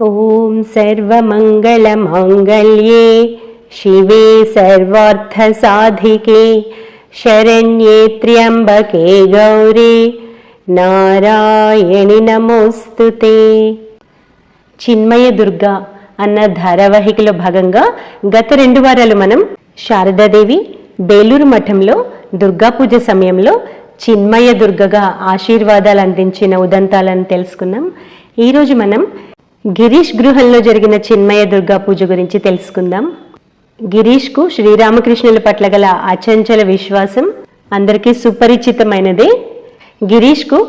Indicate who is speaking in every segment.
Speaker 1: ॐ सर्वमङ्गलमाङ्गल्ये शिवे सर्वार्थसाधिके शरण्ये त्र्यम्बके गौरे నారాయణి నమోస్తుతే చిన్మయ దుర్గా అన్న ధారావాహికలో భాగంగా గత రెండు వారాలు మనం శారదాదేవి బేలూరు మఠంలో దుర్గా పూజ సమయంలో చిన్మయ దుర్గగా ఆశీర్వాదాలు అందించిన ఉదంతాలను తెలుసుకున్నాం ఈరోజు మనం గిరీష్ గృహంలో జరిగిన చిన్మయ దుర్గా పూజ గురించి తెలుసుకుందాం. గిరీష్కు శ్రీరామకృష్ణుల పట్ల గల అచంచల విశ్వాసం అందరికీ సుపరిచితమైనదే. గిరీష్కు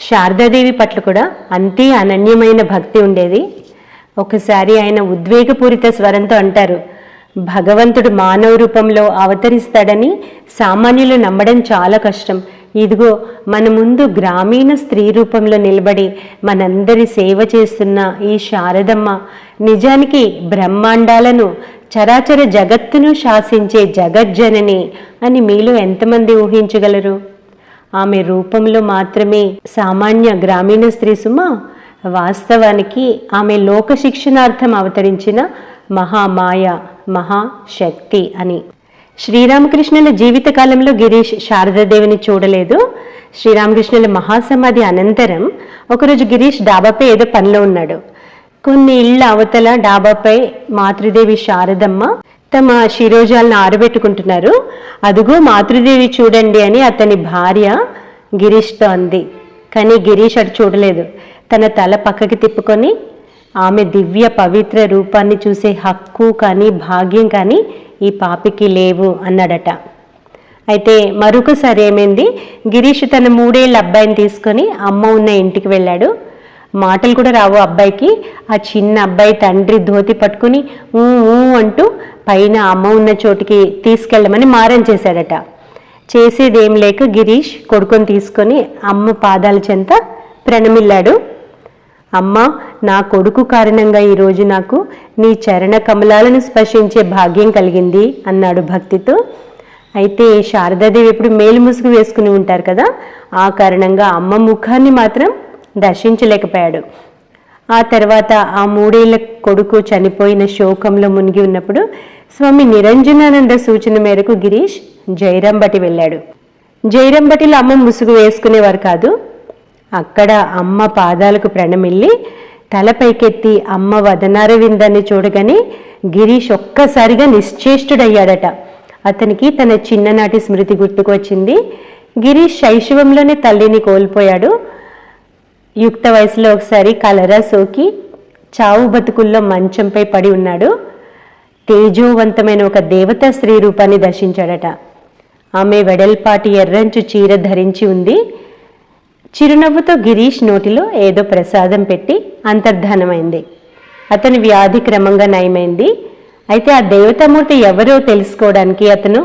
Speaker 1: శారదాదేవి పట్ల కూడా అంతే అనన్యమైన భక్తి ఉండేది. ఒకసారి ఆయన ఉద్వేగపూరిత స్వరంతో అంటారు భగవంతుడు మానవ రూపంలో అవతరిస్తాడని సామాన్యులు నమ్మడం చాలా కష్టం. ఇదిగో మన ముందు గ్రామీణ స్త్రీ రూపంలో నిలబడి మనందరి సేవ చేస్తున్న ఈ శారదమ్మ నిజానికి బ్రహ్మాండాలను చరాచర జగత్తును శాసించే జగజ్జనని అని మీలో ఎంతమంది ఊహించగలరు? ఆమె రూపంలో మాత్రమే సామాన్య గ్రామీణ స్త్రీ సుమ వాస్తవానికి ఆమె లోక శిక్షణార్థం అవతరించిన మహామాయ మహాశక్తి అని. శ్రీరామకృష్ణుల జీవితకాలంలో గిరీష్ శారదాదేవిని చూడలేదు. శ్రీరామకృష్ణుల మహాసమాధి అనంతరం ఒకరోజు గిరీష్ డాబాపై ఏదో పనిలో ఉన్నాడు. కొన్ని ఇళ్ళ అవతల డాబాపై మాతృదేవి శారదమ్మ తమ శిరోజాలను ఆరబెట్టుకుంటున్నారు. అదుగో మాతృదేవి చూడండి అని అతని భార్య గిరీష్తో అంది. కానీ గిరీష్ అటు చూడలేదు. తన తల పక్కకి తిప్పుకొని ఆమె దివ్య పవిత్ర రూపాన్ని చూసే హక్కు కానీ భాగ్యం కానీ ఈ పాపికి లేవు అన్నాడట. అయితే మరొకసారి ఏమైంది? గిరీష్ తన మూడేళ్ళ అబ్బాయిని తీసుకొని అమ్మ ఉన్న ఇంటికి వెళ్ళాడు. మాటలు కూడా రావు అబ్బాయికి. ఆ చిన్న అబ్బాయి తండ్రి ధోతి పట్టుకుని ఊ ఊ అంటూ పైన అమ్మ ఉన్న చోటికి తీసుకెళ్ళమని మారం చేశాడట. చేసేదేం లేక గిరీష్ కొడుకుని తీసుకొని అమ్మ పాదాల చెంత ప్రణమిల్లాడు. అమ్మ నా కొడుకు కారణంగా ఈరోజు నాకు నీ చరణ కమలాలను స్పర్శించే భాగ్యం కలిగింది అన్నాడు భక్తితో. అయితే శారదాదేవి ఎప్పుడు మేలు ముసుగు వేసుకుని ఉంటారు కదా ఆ కారణంగా అమ్మ ముఖాన్ని మాత్రం దర్శించలేకపోయాడు. ఆ తర్వాత ఆ మూడేళ్ళ కొడుకు చనిపోయిన శోకంలో మునిగి ఉన్నప్పుడు స్వామి నిరంజనానంద సూచన మేరకు గిరీష్ జైరంబటి వెళ్ళాడు. జైరంబటిలో అమ్మ ముసుగు వేసుకునేవారు కాదు అక్కడ అమ్మ పాదాలకు ప్రణమిల్లి తల పైకెత్తి అమ్మ వదనారవిందాన్ని చూడగానే గిరీష్ ఒక్కసారిగా నిశ్చేష్టుడయ్యాడట. అతనికి తన చిన్ననాటి స్మృతి గుర్తుకొచ్చింది. గిరీష్ శైశవంలోనే తల్లిని కోల్పోయాడు. యుక్త వయసులో ఒకసారి కలరా సోకి చావు బతుకుల్లో మంచంపై పడి ఉన్నాడు. తేజోవంతమైన ఒక దేవతా స్త్రీ రూపాన్ని దర్శించాడట. ఆమె వెడల్పాటి ఎర్రంచు చీర ధరించి ఉంది. చిరునవ్వుతో గిరీష్ నోటిలో ఏదో ప్రసాదం పెట్టి అంతర్ధానమైంది. అతని వ్యాధి క్రమంగా నయమైంది. అయితే ఆ దేవతామూర్తి ఎవరో తెలుసుకోవడానికి అతను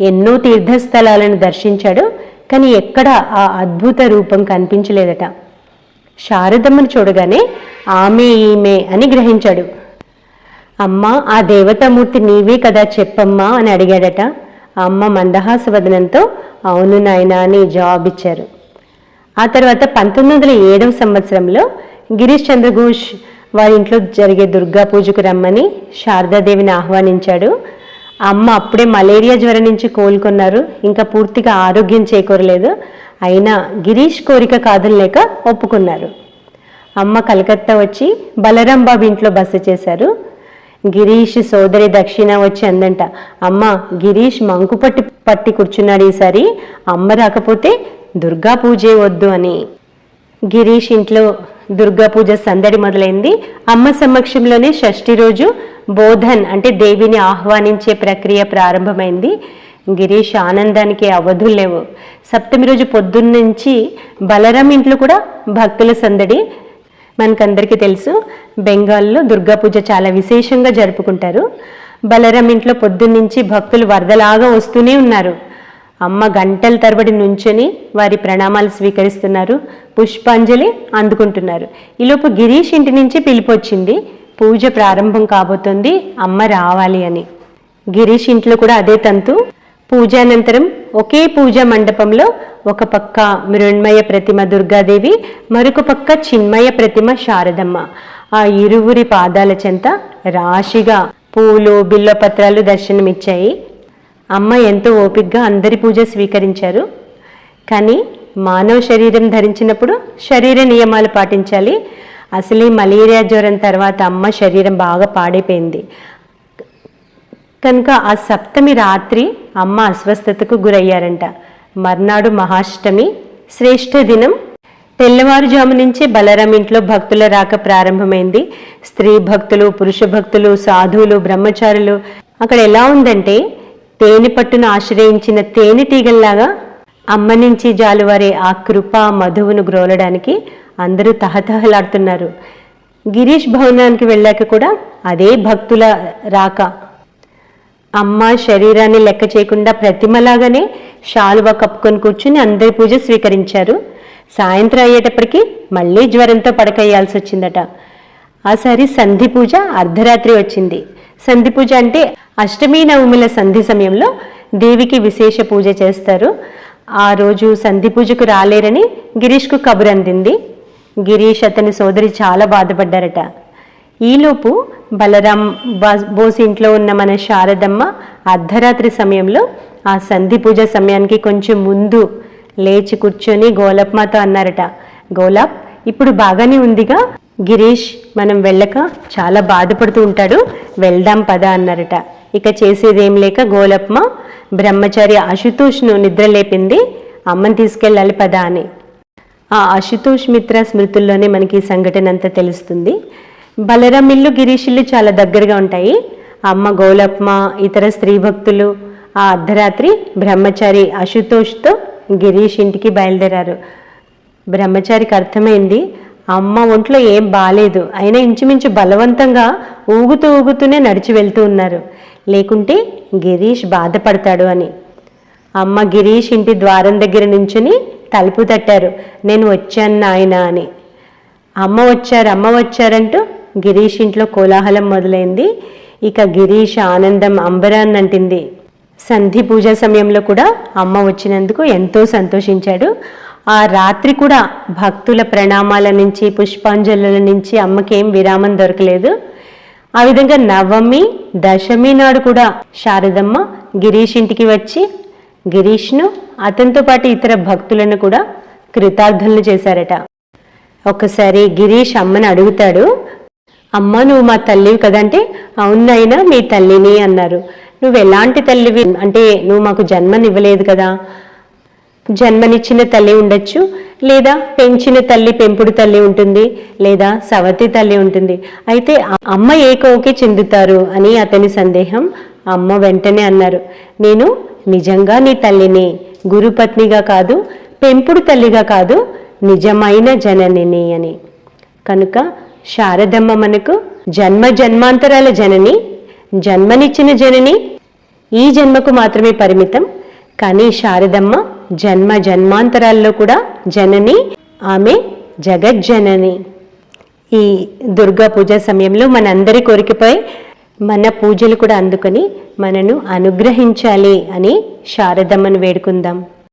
Speaker 1: ఎన్నో తీర్థస్థలాలను దర్శించాడు కానీ ఎక్కడ ఆ అద్భుత రూపం కనిపించలేదట. శారదమ్మను చూడగానే ఆమె ఈమె అని గ్రహించాడు. అమ్మా ఆ దేవతామూర్తి నీవే కదా చెప్పమ్మా అని అడిగాడట. ఆ అమ్మ మందహాసవదనంతో అవును నాయనా అని జవాబిచ్చారు. ఆ తర్వాత పంతొమ్మిది వందల ఏడవ సంవత్సరంలో గిరీష్ చంద్రఘోష్ వారి ఇంట్లో జరిగే దుర్గా పూజకు రమ్మని శారదాదేవిని ఆహ్వానించాడు. అమ్మ అప్పుడే మలేరియా జ్వరం నుంచి కోలుకున్నారు. ఇంకా పూర్తిగా ఆరోగ్యం చేకూరలేదు. అయినా గిరీష్ కోరిక కాదనలేక ఒప్పుకున్నారు. అమ్మ కలకత్తా వచ్చి బలరాం బాబు ఇంట్లో బస చేశారు. గిరీష్ సోదరి దక్షిణ వచ్చి అందంట అమ్మ గిరీష్ మంకు పట్టి పట్టి కూర్చున్నాడు ఈసారి. అమ్మ రాకపోతే దుర్గా పూజే వద్దు అని. గిరీష్ ఇంట్లో దుర్గా పూజ సందడి మొదలైంది. అమ్మ సమక్షంలోనే షష్ఠి రోజు బోధన్ అంటే దేవిని ఆహ్వానించే ప్రక్రియ ప్రారంభమైంది. గిరీష్ ఆనందానికి అవధులు లేవు. సప్తమి రోజు పొద్దున్నుంచి బలరాం ఇంట్లో కూడా భక్తుల సందడి. మనకందరికీ తెలుసు బెంగాల్లో దుర్గా పూజ చాలా విశేషంగా జరుపుకుంటారు. బలరాం ఇంట్లో పొద్దున్నుంచి భక్తులు వరదలాగా వస్తూనే ఉన్నారు. అమ్మ గంటల తరబడి నుంచొని వారి ప్రణామాలు స్వీకరిస్తున్నారు పుష్పాంజలి అందుకుంటున్నారు. ఈలోపు గిరీష్ ఇంటి నుంచి పిలిపొచ్చింది పూజ ప్రారంభం కాబోతోంది అమ్మ రావాలి అని. గిరీష్ ఇంట్లో కూడా అదే తంతు. పూజానంతరం ఒకే పూజా మండపంలో ఒక పక్క మృణ్మయ ప్రతిమ దుర్గాదేవి మరొక పక్క చిన్మయ ప్రతిమ శారదమ్మ. ఆ ఇరువురి పాదాల చెంత రాశిగా పూలు బిల్లపత్రాలు దర్శనమిచ్చాయి. అమ్మ ఎంతో ఓపిగ్గా అందరి పూజ స్వీకరించారు. కానీ మానవ శరీరం ధరించినప్పుడు శరీర నియమాలు పాటించాలి. అసలే మలేరియా జ్వరం తర్వాత అమ్మ శరీరం బాగా పాడైపోయింది. కనుక ఆ సప్తమి రాత్రి అమ్మ అస్వస్థతకు గురయ్యారంట. మర్నాడు మహాష్టమి శ్రేష్ఠ దినం. తెల్లవారుజాము నుంచే బలరాం ఇంట్లో భక్తుల రాక ప్రారంభమైంది. స్త్రీ భక్తులు పురుష భక్తులు సాధువులు బ్రహ్మచారులు. అక్కడ ఎలా ఉందంటే తేనె పట్టును ఆశ్రయించిన తేనెటీగల్లాగా అమ్మ నుంచి జాలువారే ఆ కృప మధువును గ్రోలడానికి అందరూ తహతహలాడుతున్నారు. గిరీష్ భవనానికి వెళ్ళాక కూడా అదే భక్తుల రాక. అమ్మ శరీరాన్ని లెక్క చేయకుండా ప్రతిమలాగానే శాలువ కప్పుకొని కూర్చుని అందరి పూజ స్వీకరించారు. సాయంత్రం అయ్యేటప్పటికి మళ్ళీ జ్వరంతో పడకయ్యాల్సి వచ్చిందట ఆసారి సంధి పూజ అర్ధరాత్రి వచ్చింది. సంధి పూజ అంటే అష్టమి నవమిల సంధి సమయంలో దేవికి విశేష పూజ చేస్తారు. ఆ రోజు సంధి పూజకు రాలేరని గిరీష్కు కబురు అందింది. గిరీష్ అతని సోదరి చాలా బాధపడ్డారట. ఈలోపు బలరాం బోస్ ఇంట్లో ఉన్న మన శారదమ్మ అర్ధరాత్రి సమయంలో ఆ సంధి పూజ సమయానికి కొంచెం ముందు లేచి కూర్చొని గోలప్మాతో అన్నారట. గోలాప్ ఇప్పుడు బాగానే ఉందిగా? గిరీష్ మనం వెళ్ళక చాలా బాధపడుతూ ఉంటాడు. వెళ్దాం పద అన్నారట. ఇక చేసేదేం లేక గోలప్మ బ్రహ్మచారి అశుతోష్ను నిద్రలేపింది. అమ్మని తీసుకెళ్ళాలి పద అని. ఆ అశుతోష్ మిత్ర స్మృతుల్లోనే మనకి ఈ సంఘటన అంతా తెలుస్తుంది. బలరాం ఇల్లు గిరీష్ ఇల్లు చాలా దగ్గరగా ఉంటాయి. అమ్మ గోలప్మ ఇతర స్త్రీ భక్తులు ఆ అర్ధరాత్రి బ్రహ్మచారి అశుతోష్తో గిరీష్ ఇంటికి బయలుదేరారు. బ్రహ్మచారికి అర్థమైంది అమ్మ ఒంట్లో ఏం బాలేదు. అయినా ఇంచుమించు బలవంతంగా ఊగుతూ ఊగుతూనే నడిచి వెళ్తూ ఉన్నారు. లేకుంటే గిరీష్ బాధపడతాడు అని. అమ్మ గిరీష్ ఇంటి ద్వారం దగ్గర నుంచుని తలుపు తట్టారు. నేను వచ్చాను నాయన అని. అమ్మ వచ్చారు అమ్మ వచ్చారంటూ గిరీష్ ఇంట్లో కోలాహలం మొదలైంది. ఇక గిరీష్ ఆనందం అంబరాన్నంటింది సంధి పూజ సమయంలో కూడా అమ్మ వచ్చినందుకు ఎంతో సంతోషించాడు. ఆ రాత్రి కూడా భక్తుల ప్రణామాల నుంచి పుష్పాంజలుల నుంచి అమ్మకేం విరామం దొరకలేదు. ఆ విధంగా నవమి దశమి నాడు కూడా శారదమ్మ గిరీష్ ఇంటికి వచ్చి గిరీష్ను అతనితో పాటు ఇతర భక్తులను కూడా కృతార్థులను చేశారట. ఒకసారి గిరీష్ అమ్మని అడుగుతాడు అమ్మ నువ్వు మా తల్లివి కదంటే? అవునైనా మీ తల్లిని అన్నారు. నువ్వు ఎలాంటి తల్లివి? అంటే నువ్వు మాకు జన్మనివ్వలేదు కదా. జన్మనిచ్చిన తల్లి ఉండొచ్చు లేదా పెంచిన తల్లి పెంపుడు తల్లి ఉంటుంది లేదా సవతి తల్లి ఉంటుంది. అయితే అమ్మ ఏ చెందుతారు అని అతని సందేహం అమ్మ వెంటనే అన్నారు. నేను నిజంగా నీ తల్లిని గురుపత్నిగా కాదు పెంపుడు తల్లిగా కాదు నిజమైన జననిని అని. కనుక శారదమ్మ మనకు జన్మ జన్మాంతరాల జనని జన్మనిచ్చిన జనని ఈ జన్మకు మాత్రమే పరిమితం. కానీ శారదమ్మ జన్మ జన్మాంతరాల్లో కూడా జనని ఆమె జగజ్జనని. ఈ దుర్గా పూజ సమయంలో మనందరి కోరికపై మన పూజలు కూడా అందుకొని మనను అనుగ్రహించాలి అని శారదమ్మను వేడుకుందాం.